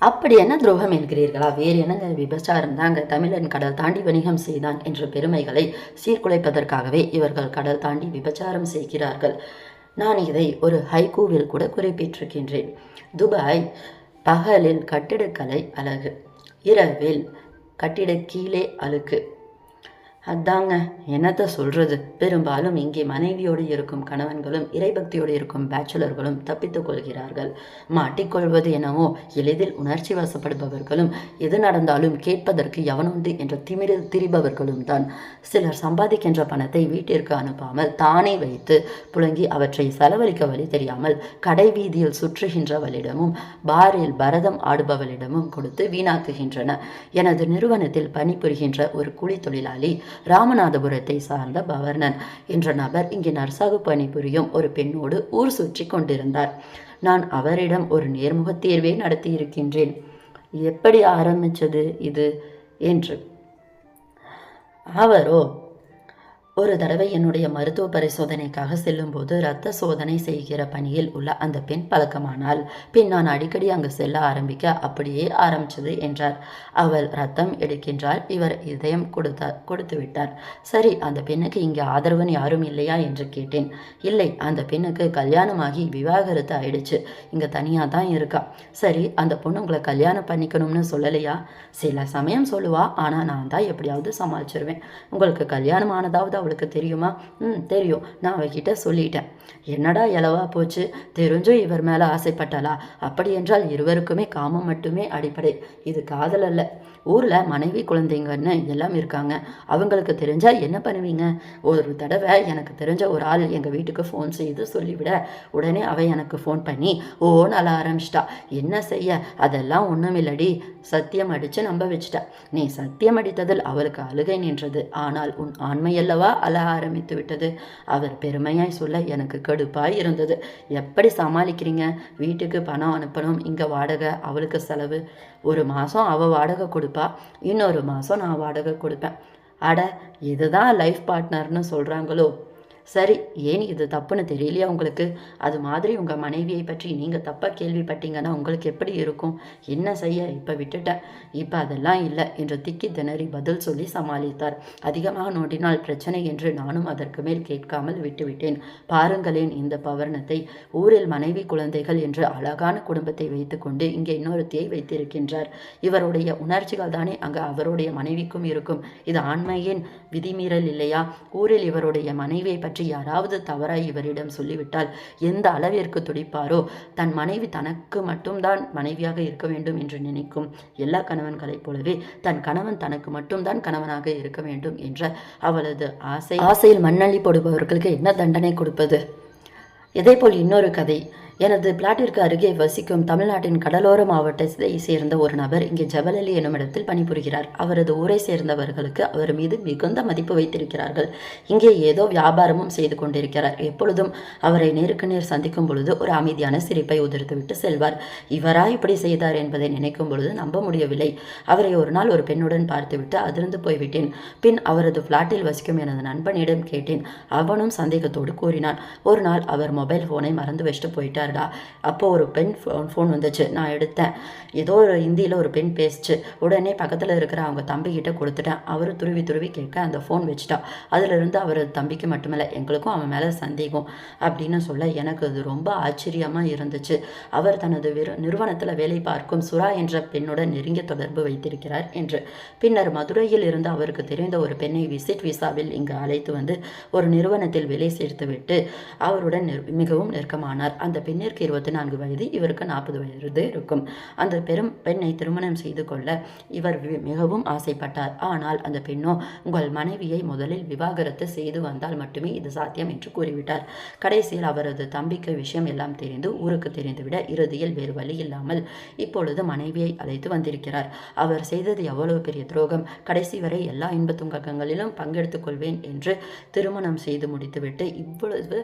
அப்படி என்ன துரோகம் என்கிறீர்களா? வேறு என்னங்க விபச்சாரம் தாங்க தமிழன் கடல் தாண்டி வணிகம் செய்தான் என்ற பெருமைகளை சீர்குலைப்பதற்காகவே இவர்கள் கடல் தாண்டி விபச்சாரம் செய்கிறார்கள். நான் இதை ஒரு ஹைகூவில் கூட குறிப்பிட்டிருக்கின்றேன். துபாய் பகலில் கட்டிடக்கலை அழகு. இரவில் கட்டிட கீழே அழுக்கு. அதாங்க என்னத்த சொல்றது? பெரும்பாலும் இங்கே மனைவியோடு இருக்கும் கணவன்களும் இறைபக்தியோடு இருக்கும் பேச்சுலர்களும் தப்பித்துக் கொள்கிறார்கள். மாட்டிக்கொள்வது என்னவோ எளிதில் உணர்ச்சி வசப்படுபவர்களும் எது நடந்தாலும் கேட்பதற்கு எவனுண்டு என்ற திமிரில் திரிபவர்களும் தான். சிலர் சம்பாதிக்கின்ற பணத்தை வீட்டிற்கு அனுப்பாமல் தானே வைத்து புழங்கி அவற்றை செலவழிக்க வழி தெரியாமல் கடை வீதியில் சுற்றுகின்றவளிடமும் பாரில் பரதம் ஆடுபவளிடமும் கொடுத்து வீணாக்குகின்றன. எனது நிறுவனத்தில் பணிபுரிகின்ற ஒரு கூலி தொழிலாளி ராமநாதபுரத்தை சார்ந்த பவர்ணன் என்ற நபர் இங்கே நர்சாக பணிபுரியும் ஒரு பெண்ணோடு ஊர் சுற்றி கொண்டிருந்தார். நான் அவரிடம் ஒரு நேர்முகத் தேர்வை நடத்தியிருக்கின்றேன். எப்படி ஆரம்பிச்சது இது? என்று. அவரோ ஒரு தடவை என்னுடைய மருத்துவ பரிசோதனைக்காக செல்லும்போது இரத்த சோதனை செய்கிற பணியில் உள்ள அந்த பெண் பழக்கமானால் பின் நான் அடிக்கடி அங்கு செல்ல ஆரம்பிக்க அப்படியே ஆரம்பிச்சது என்றார். அவள் ரத்தம் எடுக்கின்றாள். இவர் இதயம் கொடுத்தார் கொடுத்து விட்டார். சரி அந்த பெண்ணுக்கு இங்கே ஆதரவன் யாரும் இல்லையா என்று கேட்டேன். இல்லை அந்த பெண்ணுக்கு கல்யாணமாகி விவாகரத்து ஆயிடுச்சு. இங்கே தனியாக தான் இருக்கா. சரி அந்த பொண்ணு உங்களை கல்யாணம் பண்ணிக்கணும்னு சொல்லலையா? சில சமயம் சொல்லுவா ஆனால் நான் தான் எப்படியாவது சமாளிச்சிருவேன். உங்களுக்கு கல்யாணம் ஆனதாவது அவளுக்கு தெரியுமா? ம் தெரியும். நான் அவகிட்ட சொல்லிட்டேன். என்னடா இலவா போச்சு? தெரிஞ்சும் இவர் மேலே ஆசைப்பட்டாளா? அப்படி என்றால் இருவருக்குமே காமம் மட்டுமே அடிப்படை. இது காதல் அல்ல. ஊரில் மனைவி குழந்தைங்கன்னு எல்லாம் இருக்காங்க. அவங்களுக்கு தெரிஞ்சால் என்ன பண்ணுவீங்க? ஒரு தடவை எனக்கு தெரிஞ்ச ஒரு ஆள் எங்கள் வீட்டுக்கு ஃபோன் செய்து சொல்லிவிட உடனே அவ எனக்கு ஃபோன் பண்ணி ஓ நல்ல ஆரம்பிச்சிட்டா. என்ன செய்ய? அதெல்லாம் ஒன்றுமில்லடி சத்தியம் அடித்து நம்ப வச்சிட்டா. நீ சத்தியம் அடித்ததில் அவளுக்கு அழுகை நின்றது. ஆனால் உன் ஆண்மையல்லவா அழ ஆரம்பித்து விட்டது. அவர் பெருமையாய் சொல்ல எனக்கு கடுப்பாய் இருந்தது. எப்படி சமாளிக்கிறீங்க? வீட்டுக்கு பணம் அனுப்பணும். இங்கே வாடகை அவளுக்கு செலவு. ஒரு மாதம் அவள் வாடகை கொடுப்பா. இன்னொரு மாதம் நான் வாடகை கொடுப்பேன். அட இதுதான் லைஃப் பார்ட்னர்னு சொல்கிறாங்களோ சரி ஏன் இது தப்புன்னு தெரியலையா உங்களுக்கு? அது மாதிரி உங்கள் மனைவியை பற்றி நீங்கள் தப்பாக கேள்விப்பட்டீங்கன்னா உங்களுக்கு எப்படி இருக்கும்? என்ன செய்ய? இப்போ விட்டுட்டேன் இப்போ அதெல்லாம் இல்லை என்று திக்கி திணறி பதில் சொல்லி சமாளித்தார். அதிகமாக நோண்டினால் பிரச்சனை என்று நானும் அதற்கு மேல் கேட்காமல் விட்டுவிட்டேன். பாருங்களேன் இந்த பவர்ணத்தை. ஊரில் மனைவி குழந்தைகள் என்று அழகான குடும்பத்தை வைத்துக்கொண்டு இங்கே இன்னொருத்தியை வைத்திருக்கின்றார். இவருடைய உணர்ச்சிகள் தானே அங்கே அவருடைய மனைவிக்கும் இருக்கும். இது ஆண்மையின் விதிமீறல் இல்லையா? ஊரில் இவருடைய மனைவியை பற்றி யாராவது தவறாய் இவரிடம் சொல்லிவிட்டால் எந்த அளவிற்கு துடிப்பாரோ தன் மனைவி தனக்கு மட்டும்தான் மனைவியாக இருக்க வேண்டும் என்று நினைக்கும் எல்லா கணவன்களைப் போலவே தன் கணவன் தனக்கு மட்டும்தான் கணவனாக இருக்க வேண்டும் என்ற அவளது ஆசை ஆசையில் மண்ணள்ளி போடுபவர்களுக்கு என்ன தண்டனை கொடுப்பது? இதேபோல் இன்னொரு கதை. எனது பிளாட்டிற்கு அருகே வசிக்கும் தமிழ்நாட்டின் கடலோர மாவட்டத்தை சேர்ந்த ஒரு நபர் இங்கே ஜபலலி என்னும் இடத்தில் பணிபுரிகிறார். அவரது ஊரை சேர்ந்தவர்களுக்கு அவர் மீது மிகுந்த மதிப்பு வைத்திருக்கிறார்கள். இங்கே ஏதோ வியாபாரமும் செய்து கொண்டிருக்கிறார். எப்பொழுதும் அவரை நேருக்கு நேர் சந்திக்கும் பொழுது ஒரு அமைதியான சிரிப்பை உதிர்த்துவிட்டு செல்வார். இவரா இப்படி செய்தார் என்பதை நினைக்கும் பொழுது நம்ப முடியவில்லை. அவரை ஒரு நாள் ஒரு பெண்ணுடன் பார்த்துவிட்டு அதிர்ந்து போய்விட்டேன். பின் அவரது பிளாட்டில் வசிக்கும் எனது நண்பனிடம் கேட்டேன். அவனும் சந்தேகத்தோடு கூறினான். ஒரு நாள் அவர் மொபைல் ஃபோனை மறந்து வச்சுட்டு போயிட்டார். போயிட்டாருடா அப்போ ஒரு பெண் ஃபோன் ஃபோன் வந்துச்சு. நான் எடுத்தேன். ஏதோ ஒரு ஹிந்தியில் ஒரு பெண் பேசிச்சு. உடனே பக்கத்தில் இருக்கிற அவங்க தம்பிக்கிட்ட கொடுத்துட்டேன். அவர் துருவி துருவி கேட்க அந்த ஃபோன் வச்சுட்டா. அதிலிருந்து அவர் தம்பிக்கு மட்டுமில்லை எங்களுக்கும் அவன் மேலே சந்தேகம் அப்படின்னு சொல்ல எனக்கு அது ரொம்ப ஆச்சரியமாக இருந்துச்சு. அவர் தனது விரு நிறுவனத்தில் வேலை பார்க்கும் சுரா என்ற பெண்ணுடன் நெருங்கிய தொடர்பு வைத்திருக்கிறார் என்று. பின்னர் மதுரையில் இருந்து அவருக்கு தெரிந்த ஒரு பெண்ணை விசிட் விசாவில் இங்கு அழைத்து வந்து ஒரு நிறுவனத்தில் வேலை சேர்த்துவிட்டு அவருடன் மிகவும் நெருக்கமானார். அந்த பெண் பெண்ணிற்கு இருபத்தி நான்கு வயது இவருக்கு நாற்பது வயது இருக்கும். அந்த பெரும் பெண்ணை திருமணம் செய்து கொள்ள இவர் மிகவும் ஆசைப்பட்டார். ஆனால் அந்த பெண்ணோ உங்கள் மனைவியை முதலில் விவாகரத்து செய்து வந்தால் மட்டுமே இது சாத்தியம் என்று கூறிவிட்டார். கடைசியில் அவரது தம்பிக்கு விஷயம் எல்லாம் தெரிந்து ஊருக்கு தெரிந்துவிட இறுதியில் வேறு வழி இல்லாமல் இப்பொழுது மனைவியை அழைத்து வந்திருக்கிறார். அவர் செய்தது எவ்வளவு பெரிய துரோகம். கடைசி வரை எல்லா இன்பத் துங்கங்களிலும் பங்கெடுத்துக் கொள்வேன் என்று திருமணம் செய்து முடித்துவிட்டு இவ்வளவு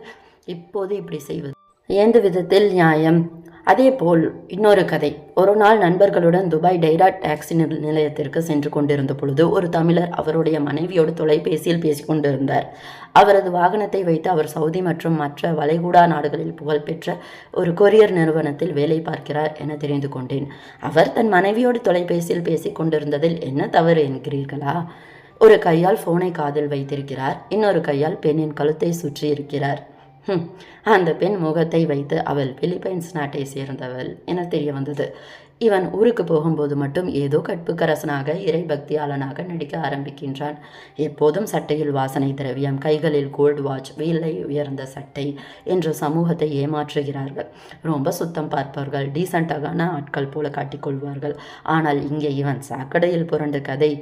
இப்போது இப்படி செய்வது எந்த விதத்தில் நியாயம். அதேபோல் இன்னொரு கதை. ஒரு நாள் நண்பர்களுடன் துபாய் டைரா டாக்ஸி நிலையத்திற்கு சென்று கொண்டிருந்த பொழுது ஒரு தமிழர் அவருடைய மனைவியோடு தொலைபேசியில் பேசிக் கொண்டிருந்தார். அவரது வாகனத்தை வைத்து அவர் சவுதி மற்றும் மற்ற வளைகுடா நாடுகளில் புகழ்பெற்ற ஒரு கொரியர் நிறுவனத்தில் வேலை பார்க்கிறார் என தெரிந்து கொண்டேன். அவர் தன் மனைவியோடு தொலைபேசியில் பேசிக்கொண்டிருந்ததில் என்ன தவறு என்கிறீர்களா? ஒரு கையால் போனை காதில் வைத்திருக்கிறார். இன்னொரு கையால் பெண்ணின் கழுத்தை சுற்றி இருக்கிறார். அந்த பெண் முகத்தை வைத்து அவள் பிலிப்பைன்ஸ் நாட்டை சேர்ந்தவள் என தெரிய வந்தது. இவன் ஊருக்கு போகும்போது மட்டும் ஏதோ கற்புக்கரசனாக இறை பக்தியாளனாக நடிக்க ஆரம்பிக்கின்றான். எப்போதும் சட்டையில் வாசனை திரவியம் கைகளில் கோல்டு வாட்ச் வீலை உயர்ந்த சட்டை என்று சமூகத்தை ஏமாற்றுகிறார்கள். ரொம்ப சுத்தம் பார்ப்பவர்கள் டீசெண்டான ஆட்கள் போல காட்டிக்கொள்வார்கள் ஆனால் இங்கே இவன் சாக்கடையில் புரண்டு கதை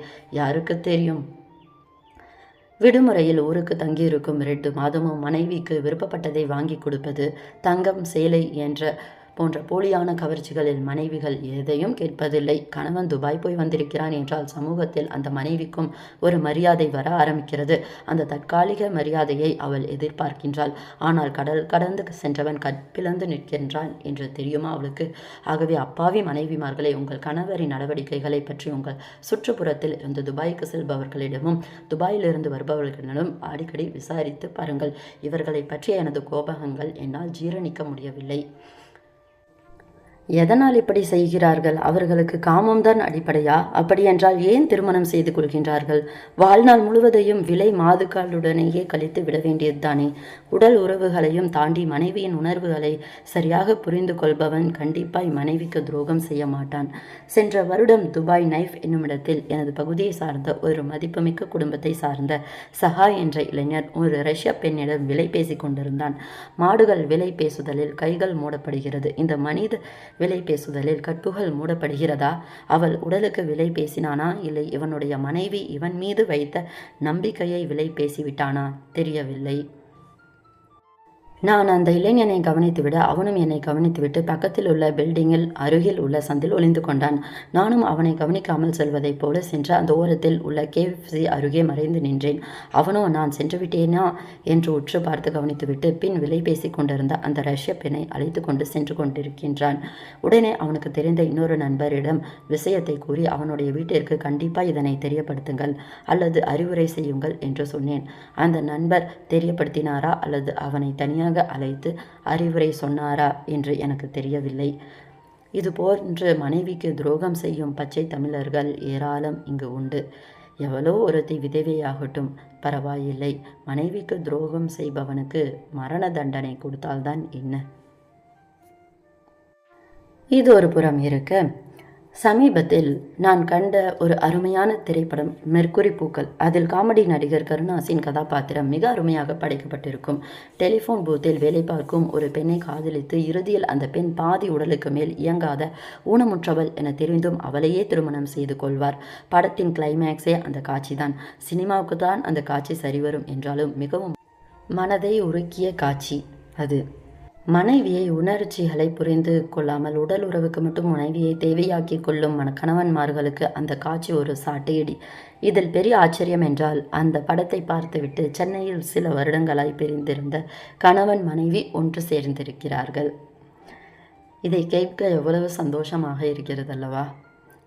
யாருக்கு தெரியும்? விடுமுறையில் ஊருக்கு தங்கியிருக்கும் ரெண்டு மாதமும் மனைவிக்கு விருப்பப்பட்டதை வாங்கி கொடுப்பது தங்கம் சேலை என்ற போன்ற போலியான கவர்ச்சிகளில் மனைவிகள் எதையும் கேட்பதில்லை. கணவன் துபாய் போய் வந்திருக்கிறான் என்றால் சமூகத்தில் அந்த மனைவிக்கும் ஒரு மரியாதை வர ஆரம்பிக்கிறது. அந்த தற்காலிக மரியாதையை அவள் எதிர்பார்க்கின்றாள். ஆனால் கடல் கடந்து சென்றவன் கற்பிழந்து நிற்கின்றான் என்று தெரியுமா அவளுக்கு? ஆகவே அப்பாவி மனைவிமார்களை உங்கள் கணவரின் நடவடிக்கைகளை பற்றி உங்கள் சுற்றுப்புறத்தில் இருந்து துபாய்க்கு செல்பவர்களிடமும் துபாயிலிருந்து வருபவர்களிடமும் அடிக்கடி விசாரித்து பாருங்கள். இவர்களை பற்றிய எனது கோபகங்கள் என்னால் ஜீரணிக்க முடியவில்லை. எதனால் இப்படி செய்கிறார்கள்? அவர்களுக்கு காமம்தான் அடிப்படையா? அப்படியென்றால் ஏன் திருமணம் செய்து கொள்கின்றார்கள்? வாழ்நாள் முழுவதையும் விலை மாதுக்காலுடனேயே கழித்து விட வேண்டியதுதானே? உடல் உறவுகளையும் தாண்டி மனைவியின் உணர்வுகளை சரியாக புரிந்து கொள்பவன் கண்டிப்பாய் மனைவிக்கு துரோகம் செய்ய மாட்டான். சென்ற வருடம் துபாய் நைஃப் என்னுமிடத்தில் எனது பகுதியை சார்ந்த ஒரு மதிப்புமிக்க குடும்பத்தை சார்ந்த சஹா என்ற இளைஞர் ஒரு ரஷ்ய பெண்ணிடம் விலை பேசிக் கொண்டிருந்தான். மாடுகள் விலை பேசுதலில் கைகள் மூடப்படுகிறது. இந்த மனித விலை பேசுதலில் கற்புகள் மூடப்படுகிறதா? அவள் உடலுக்கு விலை பேசினானா? இல்லை இவனுடைய மனைவி இவன் மீது வைத்த நம்பிக்கையை விலை பேசிவிட்டானா? தெரியவில்லை. நான் அந்த இளைஞனை கவனித்துவிட அவனும் என்னை கவனித்துவிட்டு பக்கத்தில் உள்ள பில்டிங்கில் அருகில் உள்ள சந்தில் ஒளிந்து கொண்டான். நானும் அவனை கவனிக்காமல் செல்வதைப் போல சென்று அந்த ஓரத்தில் உள்ள கேஎஃப்சி அருகே மறைந்து நின்றேன். அவனோ நான் சென்று விட்டேனா? என்று உற்று பார்த்து கவனித்துவிட்டு பின் விலை பேசிக் கொண்டிருந்த அந்த ரஷ்ய பெண்ணை அழைத்து கொண்டு சென்று கொண்டிருக்கின்றான். உடனே அவனுக்கு தெரிந்த இன்னொரு நண்பரிடம் விஷயத்தை கூறி அவனுடைய வீட்டிற்கு கண்டிப்பாக இதனை தெரியப்படுத்துங்கள் அல்லது அறிவுரை செய்யுங்கள் என்று சொன்னேன். அந்த நண்பர் தெரியப்படுத்தினாரா? அல்லது அவனை தனியாக அழைத்து அறிவுரை சொன்னாரா என்று எனக்கு தெரியவில்லை. இது போன்று மனைவிக்கு துரோகம் செய்யும் பச்சை தமிழர்கள் ஏராளம் இங்கு உண்டு. எவ்வளோ ஒருத்தி விதவையாகட்டும் பரவாயில்லை. மனைவிக்கு துரோகம் செய்பவனுக்கு மரண தண்டனை கொடுத்தால்தான் என்ன? இது ஒரு புறம் இருக்க சமீபத்தில் நான் கண்ட ஒரு அருமையான திரைப்படம் மெர்க்குரி பூக்கள். அதில் காமெடி நடிகர் கருணாசின் கதாபாத்திரம் மிக அருமையாக படைக்கப்பட்டிருக்கும். டெலிஃபோன் பூத்தில் வேலை பார்க்கும் ஒரு பெண்ணை காதலித்து இறுதியில் அந்த பெண் பாதி உடலுக்கு மேல் இயங்காத ஊனமுற்றவள் என தெரிந்தும் அவளையே திருமணம் செய்து கொள்வார். படத்தின் கிளைமேக்ஸே அந்த காட்சிதான். சினிமாவுக்கு தான் அந்த காட்சி சரிவரும் என்றாலும் மிகவும் மனதை உருக்கிய காட்சி அது. மனைவியை உணர்ச்சிகளை புரிந்து கொள்ளாமல் உடல் உறவுக்கு மட்டும் மனைவியை தேவையாக்கி கொள்ளும் மன கணவன்மார்களுக்கு அந்த காட்சி ஒரு சாட்டையடி. இதில் பெரிய ஆச்சரியம் என்றால் அந்த படத்தை பார்த்துவிட்டு சென்னையில் சில வருடங்களாய் பிரிந்திருந்த கணவன் மனைவி ஒன்று சேர்ந்திருக்கிறார்கள். இதை கேட்க எவ்வளவு சந்தோஷமாக இருக்கிறது அல்லவா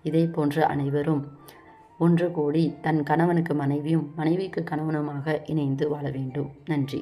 இதே போன்று அனைவரும் ஒன்று கூடி தன் கணவனுக்கு மனைவியும் மனைவிக்கு கணவனுமாக இணைந்து வாழ வேண்டும். நன்றி.